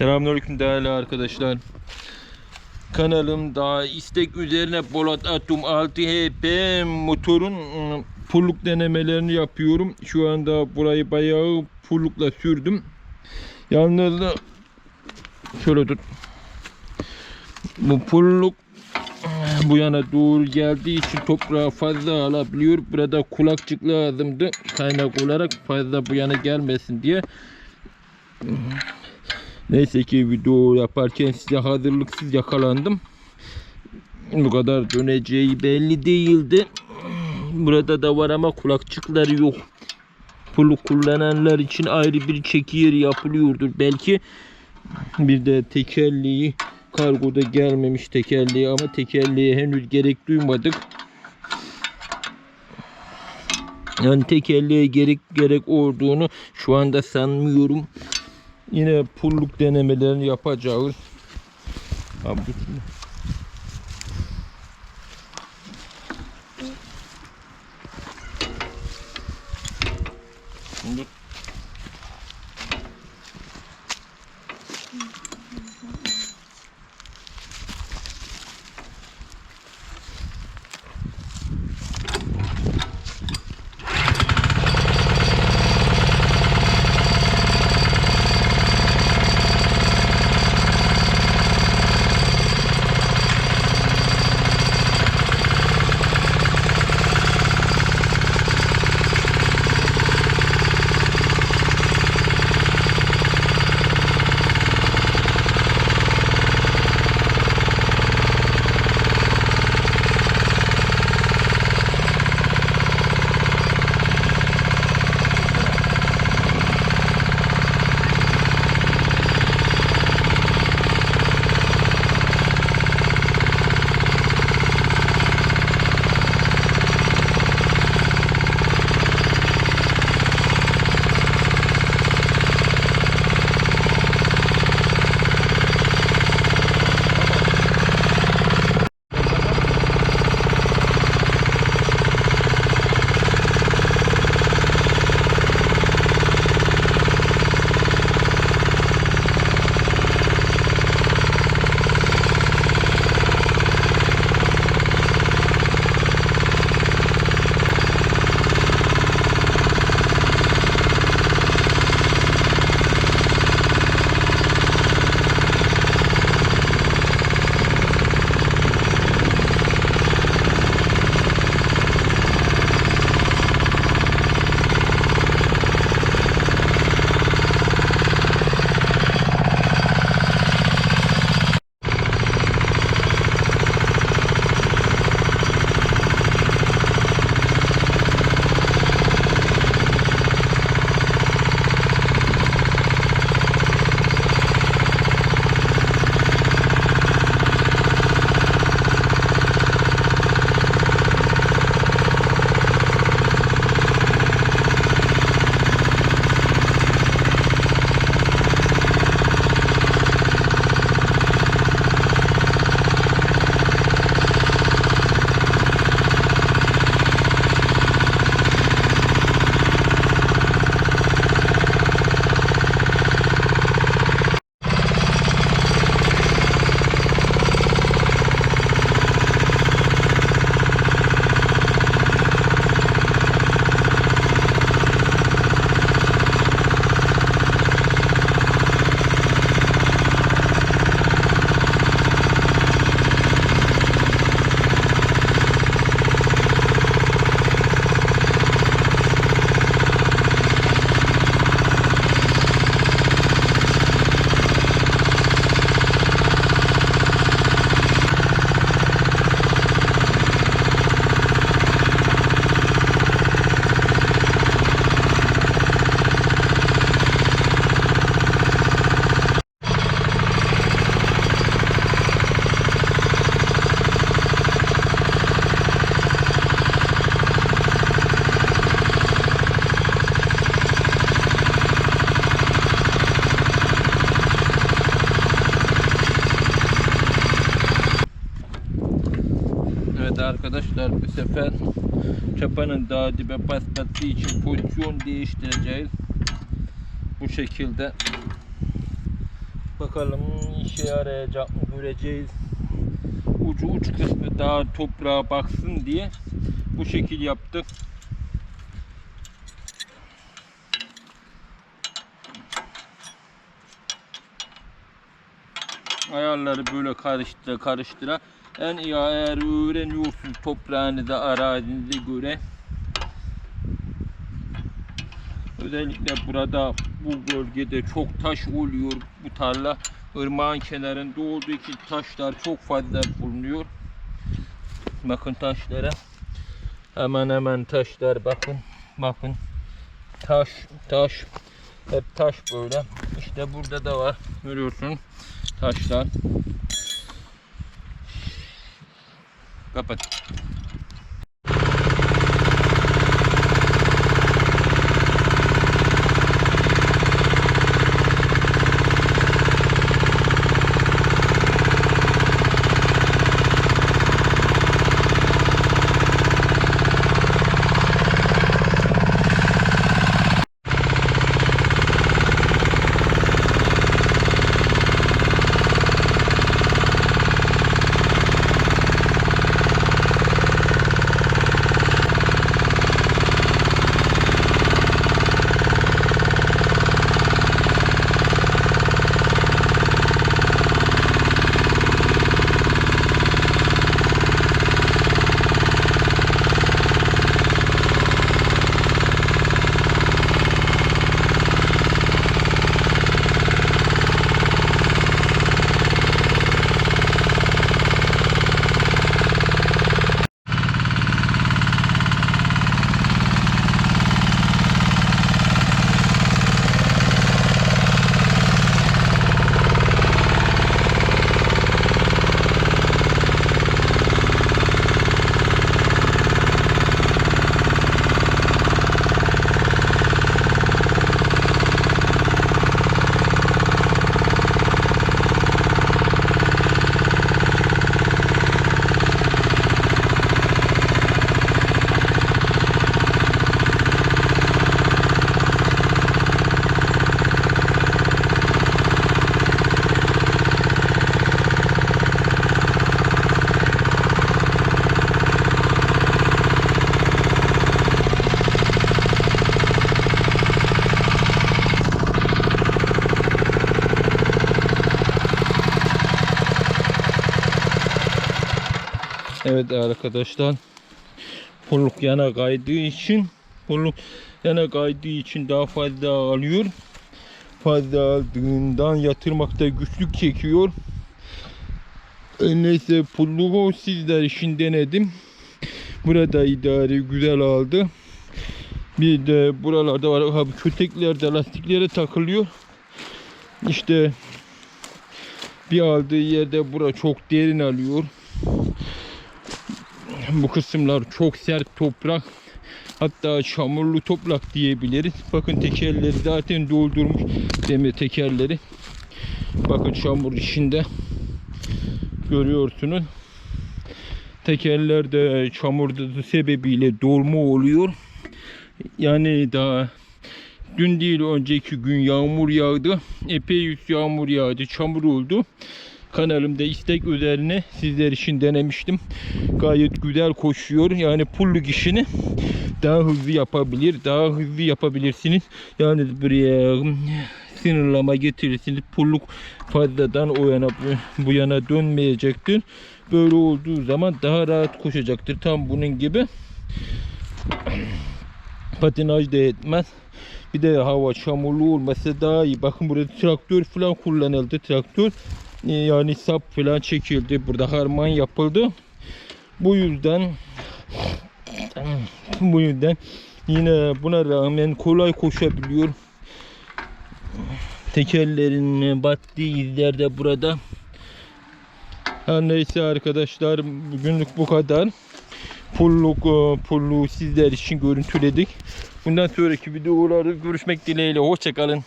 Selamünaleyküm değerli arkadaşlar. Kanalımda istek üzerine Polat Atom 6 HP motorun ıı, pulluk denemelerini yapıyorum. Şu anda burayı bayağı pullukla sürdüm. Yalnız da şöyle tut. Bu pulluk ıı, bu yana doğru geldiği için toprağı fazla alabiliyor. Burada kulakçık lazımdı. Kaynak olarak fazla bu yana gelmesin diye. Neyse ki video yaparken size hazırlıksız yakalandım. Bu kadar döneceği belli değildi. Burada da var ama kulakçıkları yok. Pulu kullananlar için ayrı bir çeki yeri yapılıyordur. Belki bir de tekerleği kargoda gelmemiş tekerleği ama tekerleğe henüz gerek duymadık. Yani tekerleğe gerek gerek olduğunu şu anda sanmıyorum. Yine pulluk denemelerini yapacağız. Abi dur şimdi. Şimdi arkadaşlar bu sefer çapanın daha dibe basması için pozisyon değiştireceğiz. Bu şekilde Bakalım işe yarayacak mı göreceğiz. Ucu uç kısmı daha toprağa baksın diye bu şekil yaptık. Ayarları böyle karıştıra karıştıra en iyi ayarı öğreniyorsun toprağınıza arazinize göre. Özellikle burada bu bölgede çok taş oluyor bu tarla. Irmağın kenarında olduğu için taşlar çok fazla bulunuyor. Bakın taşlara. Hemen hemen taşlar bakın. Bakın. Taş, taş. Hep taş böyle. İşte burada da var. Görüyorsun. Taşlar. Капець. Evet arkadaşlar. Pulluk yana kaydığı için pulluk yana kaydığı için daha fazla alıyor. Fazla aldığından yatırmakta güçlük çekiyor. E, Neyse pulluğu sizler için denedim. Burada idare güzel aldı. Bir de buralarda var. Abi köteklerde lastiklere takılıyor. İşte bir aldığı yerde bura çok derin alıyor. Bu kısımlar çok sert toprak. Hatta çamurlu toprak diyebiliriz. Bakın tekerleri zaten doldurmuş demir tekerleri. Bakın çamur içinde görüyorsunuz. Tekerler de çamurda sebebiyle dolma oluyor. Yani daha dün değil önceki gün yağmur yağdı. Epey yağmur yağdı. Çamur oldu. Kanalımda istek üzerine sizler için denemiştim. Gayet güzel koşuyor. Yani pulluk işini daha hızlı yapabilir. Daha hızlı yapabilirsiniz. Yani buraya sınırlama getirirsiniz. Pulluk fazladan o yana bu- yana dönmeyecektir. Böyle olduğu zaman daha rahat koşacaktır. Tam bunun gibi patinaj da etmez. Bir de hava çamurlu olmasa daha iyi. Bakın burada traktör falan kullanıldı. Traktör yani sap falan çekildi. Burada harman yapıldı. Bu yüzden bu yüzden yine buna rağmen kolay koşabiliyor. Tekerlerin battığı izler de burada. Her neyse arkadaşlar bugünlük bu kadar. Pulluk e, pulluğu sizler için görüntüledik. Bundan sonraki videolarda görüşmek dileğiyle. Hoşçakalın.